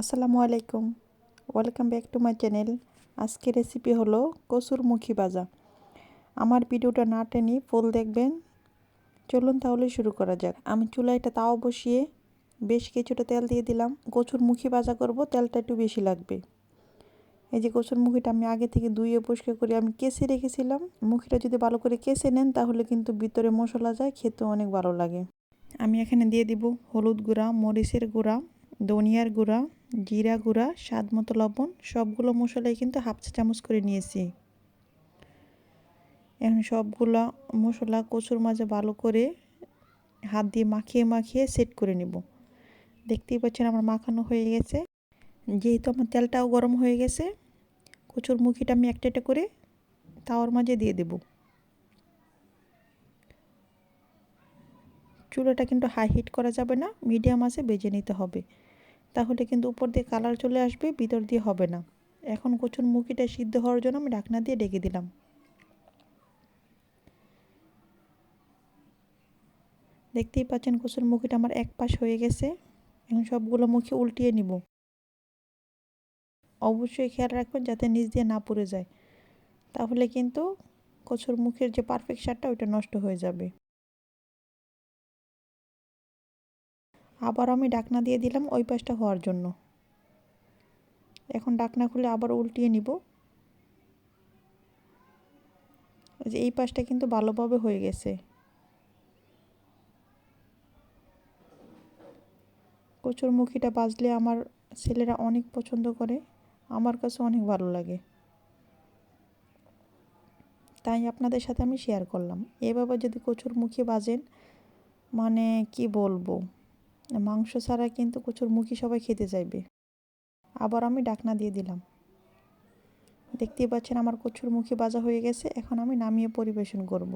আসসালামু আলাইকুম। Welcome back to my channel আজকে রেসিপি হলো কসুর মুখী ভাজা। আমার ভিডিওটা না টেনে ফুল দেখবেন। চলুন তাহলে শুরু করা যাক। আমি চুলাইটা তাও বসিয়ে বেশ কিছুটা তেল দিয়ে দিলাম। কচুর মুখী ভাজা করব, তেলটা একটু বেশি লাগবে। এই যে কচুর মুখিটা আমি আগে থেকে ধুয়ে পরিষ্কার করে আমি কেসে রেখেছিলাম। মুখিটা যদি ভালো করে কেসে নেন, তাহলে কিন্তু ভিতরে মশলা যায় খেতে অনেক ভালো লাগে। আমি এখানে দিয়ে দিব হলুদ গুঁড়া, মরিচের গুঁড়া ধনিয়ার গুঁড়া, জিরা গুঁড়া, স্বাদ মতো লবণ, সবগুলো মশলাই কিন্তু হাফ চা চামচ করে নিয়েছি। এখন সবগুলো মশলা কচুর মাঝে ভালো করে হাত দিয়ে মাখিয়ে মাখিয়ে সেট করে নিব। দেখতেই পাচ্ছেন আমার মাখানো হয়ে গেছে। যেহেতু আমার তেলটাও গরম হয়ে গেছে, কচুর মুখিটা আমি একটা একটা করে তাওয়ার মাঝে দিয়ে দেব। চুলাটা কিন্তু হাই হিট করা যাবে না মিডিয়াম আছে, বেজে নিতে হবে। তাহলে কিন্তু উপর দিয়ে কালার চলে আসবে, ভিতর দিয়ে হবে না। এখন কচুর মুখিটা সিদ্ধ হওয়ার জন্য আমি ঢাকনা দিয়ে ডেকে দিলাম। দেখতেই পাচ্ছেন কচুর মুখিটা আমার এক পাশ হয়ে গেছে। এখন সবগুলো মুখে উল্টিয়ে নিব। অবশ্যই খেয়াল রাখবেন যাতে নিচ দিয়ে না পড়ে যায়। তাহলে কিন্তু কচুর মুখের যে পারফেক্ট সারটা ওইটা নষ্ট হয়ে যাবে। আবার আমি ডাকনা দিয়ে দিলাম ওই পাশটা হওয়ার জন্য। এখন ডাকনা খুলে আবার উল্টিয়ে নিব। যে এই পাশটা কিন্তু ভালোভাবে হয়ে গেছে। কচুর মুখিটা বাজলে আমার ছেলেরা অনেক পছন্দ করে, আমার কাছে অনেক ভালো লাগে। তাই আপনাদের সাথে আমি শেয়ার করলাম। এভাবে যদি কচুর মুখে বাজেন মানে কি বলব? মাংস ছাড়া কিন্তু কচুর মুখি সবাই খেতে চাইবে। আবার আমি ডাকনা দিয়ে দিলাম। দেখতেই পাচ্ছেন আমার কচুর মুখি বাজা হয়ে গেছে, এখন আমি নামিয়ে পরিবেশন করব।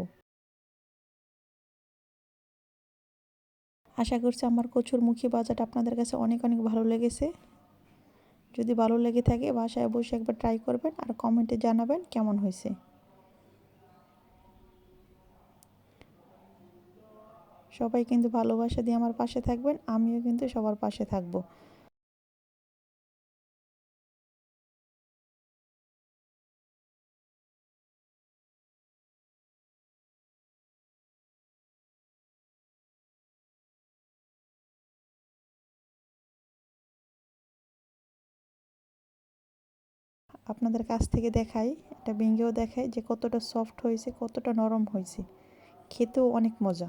আশা করছি আমার কচুর মুখি বাজাটা আপনাদের কাছে অনেক অনেক ভালো লেগেছে। যদি ভালো লেগে থাকে, বাসায় বসে একবার ট্রাই করবেন আর কমেন্টে জানাবেন কেমন হয়েছে। সবাই কিন্তু ভালোবাসা দিয়ে আমার পাশে থাকবেন, আমিও কিন্তু সবার পাশে থাকব। আপনাদের কাছ থেকে দেখাই এটা ভেঙেও দেখাই যে কতটা সফট হয়েছে, কতটা নরম হয়েছে। খেতেও অনেক মজা।